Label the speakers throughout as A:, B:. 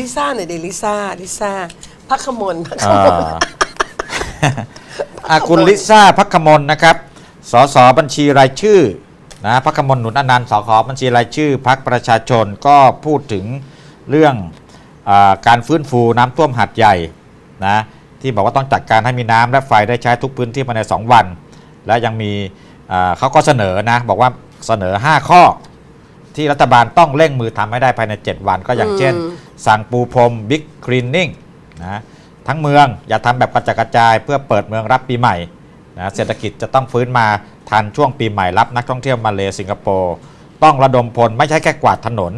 A: ลิซ่าหน่อยเดลิซ่าลิซ่าพักขมลพักข
B: อ่าม
A: ล
B: อ่าคุณลิซ่าพักขมลนะครับสสบัญชีรายชื่อนะพักขมลหนุนอนันต์สขบัญชีรายชื่อพักประชาชนก็พูดถึงเรื่องอาการฟื้นฟูน้ำท่วมหัดใหญ่นะที่บอกว่าต้องจัดการให้มีน้ำและไฟได้ใช้ทุกพื้นที่ภายใน 2 วัน และยังมีอ่าเขาก็เสนอนะบอกว่าเสนอ 5 ข้อ ที่รัฐบาลต้องเร่งมือทำให้ได้ภายใน 7 วันก็อย่างเช่น
A: อืม
B: สั่งปูพรมบิ๊กคลีนนิ่งนะทั้งเมืองอย่าทำแบบกระจัดกระจาย เพื่อเปิดเมืองรับปีใหม่นะเศรษฐกิจจะต้องฟื้นมาทันช่วงปีใหม่รับนักท่องเที่ยวมาเลสิงคโปร์ต้องระดมพลไม่ใช่แค่กวาดถนน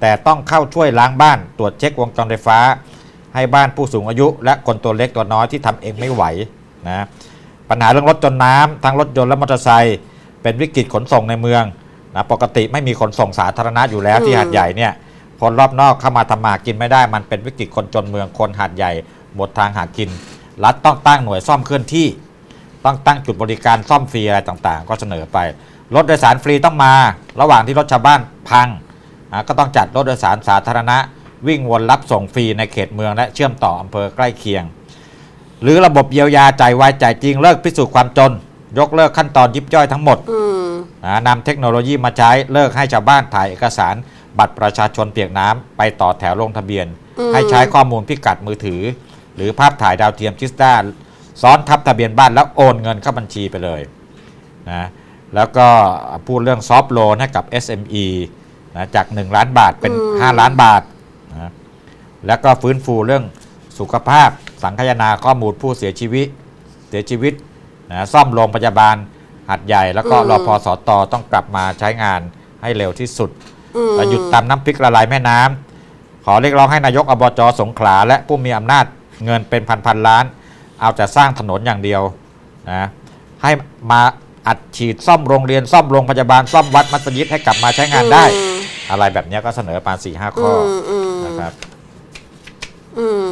B: แต่ต้องเข้าช่วยล้างบ้านตรวจเช็ควงจรไฟฟ้า ให้บ้านผู้สูงอายุ และคนตัวเล็กตัวน้อยที่ทำเองไม่ไหวนะปัญหาเรื่องรถจนน้ำทั้งรถยนต์และมอเตอร์ไซค์เป็นวิกฤตขนส่งในเมือง นะปกติไม่มีขนส่งสาธารณะอยู่แล้วที่
A: อืม
B: หาดใหญ่เนี่ยคนรอบนอกเข้ามาทำมาหากินไม่ได้ มันเป็นวิกฤตคนจนเมืองคนหาดใหญ่หมดทางหากิน รัฐต้องตั้งหน่วยซ่อมเคลื่อนที่ ต้องตั้งจุดบริการซ่อมฟรีอะไรต่างๆ ก็เสนอไป รถโดยสารฟรีต้องมา ระหว่างที่รถชาวบ้านพังอะก็ต้องจัดรถโดยสารสาธารณะ วิ่งวนรับส่งฟรีในเขตเมืองและเชื่อมต่ออำเภอใกล้เคียง หรือระบบเยียวยาจ่ายไวจ่ายจริงเลิกพิสูจน์ความจน ยกเลิกขั้นตอนยิบย่อยทั้งหมด
A: อืม
B: นะนำเทคโนโลยีมาใช้เลิกให้ชาวบ้านถ่ายเอกสารบัตรประชาชนเปียกน้ำไปต่อแถวลงทะเบียน
A: อืม
B: ให้ใช้ข้อมูลพิกัดมือถือ หรือภาพถ่ายดาวเทียมจิสตาซ้อนทับทะเบียนบ้านแล้วโอนเงินเข้าบัญชีไปเลยนะแล้วก็พูดเรื่องซอฟท์โลนให้กับ SME นะจาก 1 ล้านบาทเป็น5ล้านบาทนะแล้วก็ฟื้นฟูเรื่องสุขภาพสังคายนาข้อมูลผู้เสียชีวิต เสียชีวิตนะซ่อมโรงพยาบาล หัดใหญ่แล้วก็
A: อืม
B: รอพอสตต้องกลับมาใช้งานให้เร็วที่สุด
A: อืม
B: หยุดตามน้ำพริกละลายแม่น้ำขอเรียกร้องให้นายกอบจสงขลา และผู้มีอำนาจเงินเป็นพันพันๆล้าน เอาแต่สร้างถนนอย่างเดียวนะให้มาอัดฉีดซ่อมโรงเรียนซ่อมโรงพยาบาลซ่อมวัดมัสยิดให้กลับมาใช้งานได้
A: อืม
B: อะไรแบบเนี้ยก็เสนอมาสี่ห้าข้อ
A: อืมอืม
B: นะครับ
A: อืม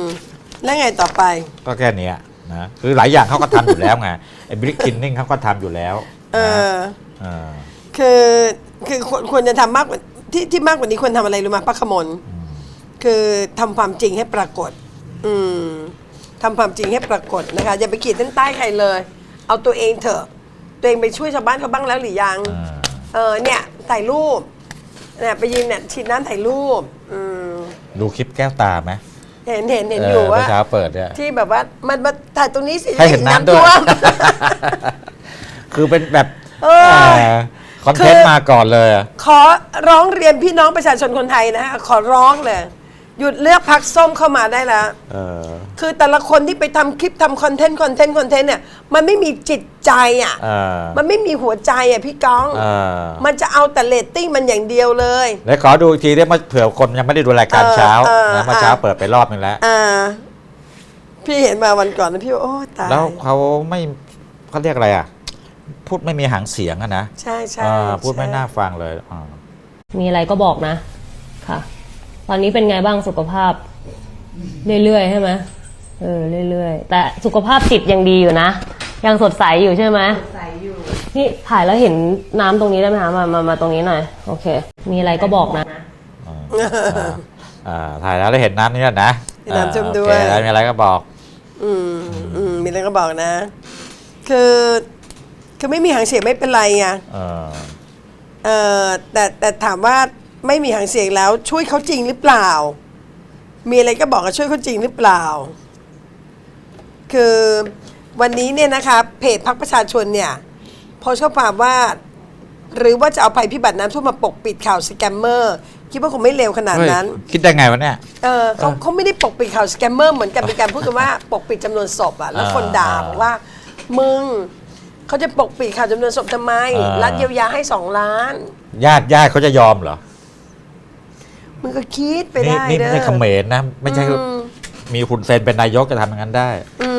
A: แล้วไงต่อไป
B: ก็แค่เนี้ย นะคือหลายอย่างเขาก็ทำอยู่แล้วไงไอ้บริกกินนิ่งเขาก็ทำอยู่แล้ว
A: เอ
B: นะ
A: อ
B: เออ
A: คือคือควรควรจะทำมากกว่าที่ที่มากกว่านี้ควรทำอะไรรู้ไหมพักขมลคือทำความจริงให้ปรากฏ อืมทำความจริงให้ปรากฏนะคะ อย่าไปขีดเส้นใต้ใครเลย เอาตัวเองเถอะ ตัวเองไปช่วยชาวบ้านเขาบ้างแล้วหรือยัง
B: อ่า
A: เออเนี่ยถ่ายรูปเนี่ยไปยืนเนี่ยฉีดน้ำถ่ายรูป อืม
B: ดูคลิปแก้วตาไหม
A: เห็นเห็นเห็น
B: เอ
A: อยู่
B: อ
A: ว่า
B: เมื่อเช้าเปิดเนี่ย
A: ที่แบบว่ามันมาถ่ายตรงนี้สิ
B: ให้เห็นน้ำด้วย
A: ท่ม
B: คือเป็นแบบ
A: เออ
B: คอนเทน
A: คื
B: ต์
A: อ
B: มาก่อนเลยอะ
A: ขอร้องเรียนพี่น้องประชาชนคนไทยนะฮะขอร้องเลย หยุดเลือกพักส้มเข้ามาได้แล้ว
B: เออ
A: คือแต่ละคนที่ไปทำคลิปทำคอนเทนต์คอนเทนต์คอนเทนต์เนี่ยมันไม่มีจิตใจอะ
B: เออ
A: มันไม่มีหัวใจอะพี่ก้อง
B: เออ
A: มันจะเอาแต่เรตติ้งมันอย่างเดียวเลย
B: แล้วขอดูอีกทีได้มาเผื่อคนยังไม่ได้ดูรายการ
A: เออ
B: เช้า
A: เออ
B: นะเมื่อเช้า
A: อะ
B: เปิดไปรอบนึงแล้ว
A: อ่า พี่เห็นมาวันก่อนนะพี่ว่าโอ้ตาย
B: แล้วเขาไม่เขาเรียกอะไรอะ พูดไม่มีหางเสียงอะนะ
A: ใช่ใช่
B: อ่าพูดไม่
A: ใช่
B: น่าฟังเลยอ่า
C: มีอะไรก็บอกนะ ค่ะ ตอนนี้เป็นไงบ้างสุขภาพ เรื่อยๆใช่ไหมเออเรื่อยๆแต่สุขภาพจิตยังดีอยู่นะยังสดใสอยู่ใช่ไหมสดใสอยู่นี่ถ่ายแล้วเห็นน้ำตรงนี้ได้ไหมคะมามามาตรงนี้หน่อยโอเค มีอะไรก็บอกนะ
B: อ่าถ่ายแล้วได้เห็นน้ำนี่แล้วนะ
A: เห็นน้ำท่วม
B: อ่า
A: ด้
B: โอ
A: วย
B: เคแล้วมีอะไรก็บอก
A: อืมอืมมีอะไรก็บอกนะ คือคือไม่มีหางเสียงไม่เป็นไรไง
B: เออ
A: เออแต่แต่ถามว่า ไม่มีหางเสียงแล้วช่วยเขาจริงหรือเปล่า มีอะไรก็บอกว่าช่วยเขาจริงหรือเปล่า คือวันนี้เนี่ยนะคะเพจพักประชาชนเนี่ยโพสต์ข้อความว่า หรือว่าจะเอาภัยพิบัติน้ำท่วมมาปกปิดข่าวสแกมเมอร์คิดว่าคงไม่เร็วขนาดนั้น
B: เฮ้ยคิดได้ไงวะเนี่ย
A: เออเขาเขาไม่ได้ปกปิดข่าวสแกมเมอร์เหมือนกันเป็นการพูดกันว่า ปกปิดจำนวนศพอะแล้วคนด่า
B: อ่า
A: บอกว่า มึงเขาจะปกปิดข่าวจำนวนศพทำไม
B: อ่า
A: รัฐเยียวยาให้สองล้าน
B: ญาติญาติเขาจะยอมเหรอ
A: มึงก็คิดไป
B: นี่
A: ได้
B: นี่
A: เด้
B: ไม่
A: อ
B: ใช่เขมรนะ ไม่ใช่
A: อืม
B: มีหุ่นเซนเป็นนายกจะทำอย่างนั้นได้
A: อื